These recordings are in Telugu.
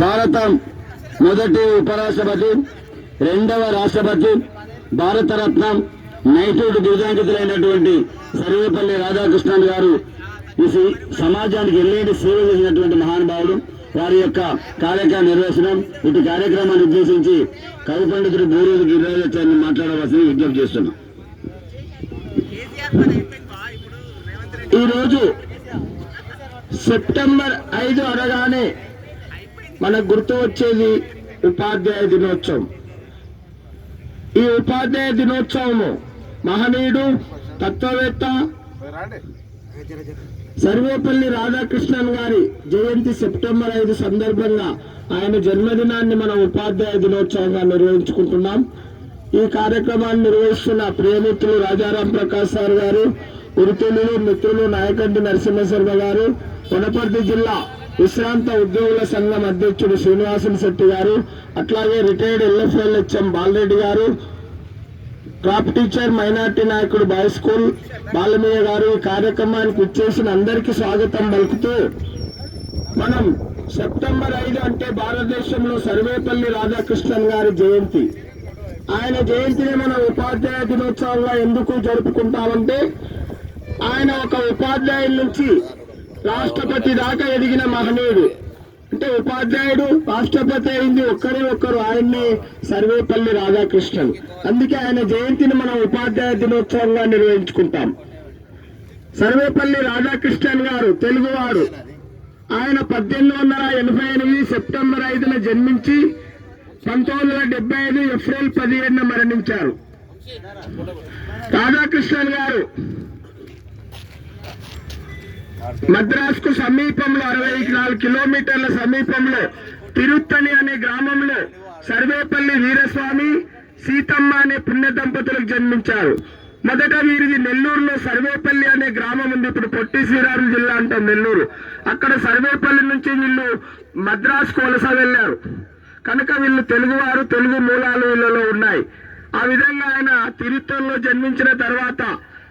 భారతం మొదటి ఉపరాష్ట్రపతి రెండవ రాష్ట్రపతి భారతరత్నం నైటూడు బిరుదాంకితులైనటువంటి సర్వేపల్లి రాధాకృష్ణన్ గారు ఈ సమాజానికి ఎల్లేటి సేవ చేసినటువంటి మహానుభావుడు వారి యొక్క కార్యక్రమ నిర్వచనం ఇటు కార్యక్రమాన్ని ఉద్దేశించి కవి పండితుడు బూరూరు గిరిరాజాచార్య మాట్లాడవలసింది విజ్ఞప్తి చేస్తున్నాం. ఈరోజు సెప్టెంబర్ ఐదు అనగానే మనకు గుర్తు వచ్చేది ఉపాధ్యాయ దినోత్సవం. ఈ ఉపాధ్యాయ దినోత్సవము మహనీయుడు తత్వవేత్త సర్వేపల్లి రాధాకృష్ణన్ గారి జయంతి సెప్టెంబర్ ఐదు సందర్భంగా ఆయన జన్మదినాన్ని మనం ఉపాధ్యాయ దినోత్సవంగా నిర్వహించుకుంటున్నాం. ఈ కార్యక్రమాన్ని నిర్వహిస్తున్న ప్రియమిత్రులు రాజారాం ప్రకాష్ సార్ గారు ఉరుతులు మిత్రులు నాయకంటి నరసింహ శర్మ గారు వనపర్తి జిల్లా విశ్రాంత ఉద్యోగుల సంఘం అధ్యక్షుడు శ్రీనివాసులు శెట్టి గారు అట్లాగే రిటైర్డ్ ఎల్ఎఫ్ఎల్ హెచ్ఎం బాలరెడ్డి గారు క్రాప్ టీచర్ మైనార్టీ నాయకుడు బాయ్ స్కూల్ బాలమయ్య గారు ఈ కార్యక్రమానికి ఇచ్చేసిన అందరికీ స్వాగతం పలుకుతూ మనం సెప్టెంబర్ ఐదు అంటే భారతదేశంలో సర్వేపల్లి రాధాకృష్ణన్ గారి జయంతి. ఆయన జయంతిని మనం ఉపాధ్యాయ దినోత్సవంగా ఎందుకు జరుపుకుంటామంటే ఆయన ఒక ఉపాధ్యాయుల నుంచి రాష్ట్రపతి దాకా ఎదిగిన మహనీయుడు. అంటే ఉపాధ్యాయుడు రాష్ట్రపతి అయింది ఒక్కరే ఒక్కరు. ఆయన్ని సర్వేపల్లి రాధాకృష్ణన్. అందుకే ఆయన జయంతిని మనం ఉపాధ్యాయ దినోత్సవంగా నిర్వహించుకుంటాం. సర్వేపల్లి రాధాకృష్ణన్ గారు తెలుగువారు ఆయన పద్దెనిమిది వందల ఎనభై ఎనిమిది సెప్టెంబర్ ఐదున జన్మించి పంతొమ్మిది వందల డెబ్బై ఐదు ఏప్రిల్ పదిహేడున మరణించారు. రాధాకృష్ణన్ గారు మద్రాస్కు సమీపంలో అరవై నాలుగు కిలోమీటర్ల సమీపంలో తిరుత్తని అనే గ్రామంలో సర్వేపల్లి వీరస్వామి సీతమ్మ అనే పుణ్య దంపతులకు జన్మించారు. మొదట వీరిది నెల్లూరులో సర్వేపల్లి అనే గ్రామం ఉంది. ఇప్పుడు పొట్టి శ్రీరాములు జిల్లా అంటాం నెల్లూరు. అక్కడ సర్వేపల్లి నుంచి వీళ్ళు మద్రాస్ వలస వెళ్ళారు. కనుక వీళ్ళు తెలుగువారు తెలుగు మూలాలు వీళ్ళలో ఉన్నాయి. ఆ విధంగా ఆయన తిరుత్తల్లో జన్మించిన తర్వాత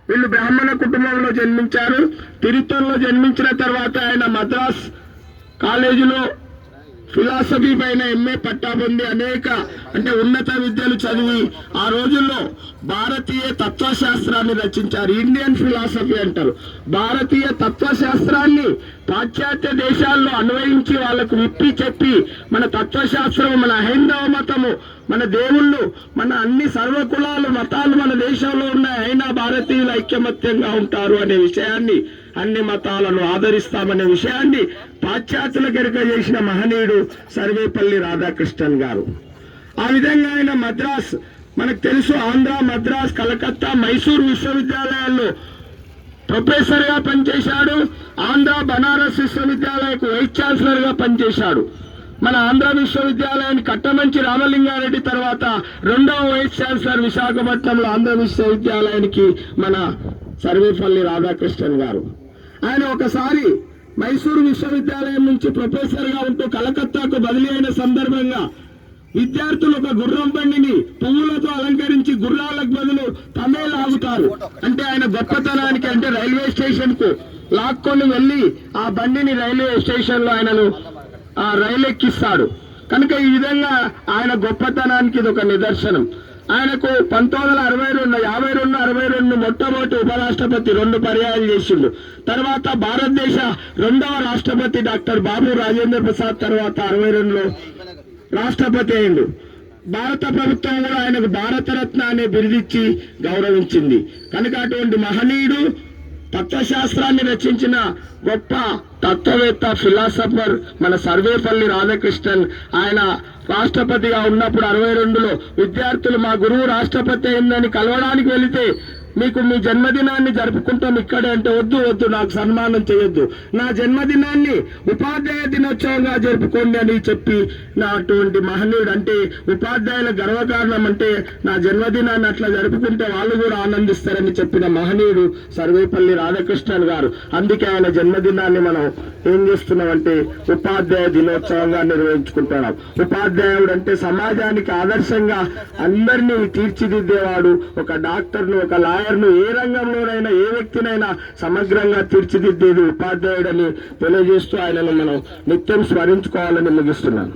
వీళ్ళు బ్రాహ్మణ కుటుంబంలో జన్మించారు. తిరుత్తూరులో జన్మించిన తర్వాత ఆయన మద్రాస్ కాలేజీలో ఫిలాసఫీ పైన ఎంఏ పట్టా పొంది అనేక అంటే ఉన్నత విద్యలు చదివి ఆ రోజుల్లో భారతీయ తత్వశాస్త్రాన్ని రచించారు. ఇండియన్ ఫిలాసఫీ అంటారు. భారతీయ తత్వశాస్త్రాన్ని పాశ్చాత్య దేశాల్లో అన్వయించి వాళ్ళకు విప్పి చెప్పి మన తత్వశాస్త్రం మన హైందవ మతము మన దేవుళ్ళు మన అన్ని సర్వకులాలు మతాలు మన దేశంలో ఉన్నాయి. అయినా భారతీయులు ఐక్యమత్యంగా ఉంటారు అనే విషయాన్ని అన్ని మతాలను ఆదరిస్తామనే విషయాన్ని పాశ్చాత్యుల గరిక చేసిన మహనీయుడు సర్వేపల్లి రాధాకృష్ణన్ గారు. ఆ విధంగా ఆయన మద్రాస్ మనకు తెలుసు ఆంధ్ర మద్రాస్ కలకత్తా మైసూర్ విశ్వవిద్యాలయాల్లో ప్రొఫెసర్గా పనిచేశాడు. ఆంధ్ర బనారస్ విశ్వవిద్యాలయకు వైస్ ఛాన్సలర్గా పనిచేశాడు. మన ఆంధ్ర విశ్వవిద్యాలయాన్ని కట్టమంచి రామలింగారెడ్డి తర్వాత రెండవ వైస్ ఛాన్సలర్ విశాఖపట్నంలో ఆంధ్ర విశ్వవిద్యాలయానికి మన సర్వేపల్లి రాధాకృష్ణన్ గారు. ఆయన ఒకసారి మైసూరు విశ్వవిద్యాలయం నుంచి ప్రొఫెసర్గా ఉంటూ కలకత్తాకు బదిలీ అయిన సందర్భంగా విద్యార్థులు ఒక గుర్రం బండిని పువ్వులతో అలంకరించి గుర్రాలకు బదులు తమే లాగుతారు. అంటే ఆయన గొప్పతనానికి అంటే రైల్వే స్టేషన్కు లాక్కొని వెళ్ళి ఆ బండిని రైల్వే స్టేషన్లో ఆయనను ఆ రైలు ఎక్కిస్తాడు కనుక ఈ విధంగా ఆయన గొప్పతనానికి ఇది ఒక నిదర్శనం. ఆయనకు పంతొమ్మిది వందల అరవై రెండు యాభై రెండు అరవై రెండు మొట్టమొదటి ఉపరాష్ట్రపతి రెండు పర్యాయాలు చేసిండు. తర్వాత భారతదేశ రెండవ రాష్ట్రపతి డాక్టర్ బాబు రాజేంద్ర ప్రసాద్ తర్వాత అరవై రెండులో రాష్ట్రపతి అయిండు భారత ప్రభుత్వం కూడా ఆయనకు భారతరత్న అనే బిరుదిచ్చి గౌరవించింది. కనుక అటువంటి మహనీయుడు తత్వశాస్త్రాన్ని రచించిన గొప్ప తత్వవేత్త ఫిలాసఫర్ మన సర్వేపల్లి రాధాకృష్ణన్. ఆయన రాష్ట్రపతిగా ఉన్నప్పుడు అరవై రెండులో విద్యార్థులు మా గురువు రాష్ట్రపతి అయిందని కలవడానికి వెళితే మీకు మీ జన్మదినాన్ని జరుపుకుంటాం ఇక్కడే అంటే వద్దు వద్దు నాకు సన్మానం చేయొద్దు. నా జన్మదినాన్ని ఉపాధ్యాయ దినోత్సవంగా జరుపుకోండి అని చెప్పి నా అటువంటి మహనీయుడు అంటే ఉపాధ్యాయుల గర్వకారణం అంటే నా జన్మదినాన్ని అట్లా జరుపుకుంటే వాళ్ళు కూడా ఆనందిస్తారని చెప్పిన మహనీయుడు సర్వేపల్లి రాధాకృష్ణన్ గారు. అందుకే ఆయన జన్మదినాన్ని మనం ఏం చేస్తున్నామంటే ఉపాధ్యాయ దినోత్సవంగా నిర్వహించుకుంటున్నాం. ఉపాధ్యాయుడు అంటే సమాజానికి ఆదర్శంగా అందరినీ తీర్చిదిద్దేవాడు ఒక డాక్టర్ను ఒక లాయర్ పేరును ఏ రంగంలోనైనా ఏ వ్యక్తినైనా సమగ్రంగా తీర్చిదిద్దేది ఉపాధ్యాయుడని తెలియజేస్తూ ఆయనను మనం నిత్యం స్మరించుకోవాలని ముగిస్తున్నాను.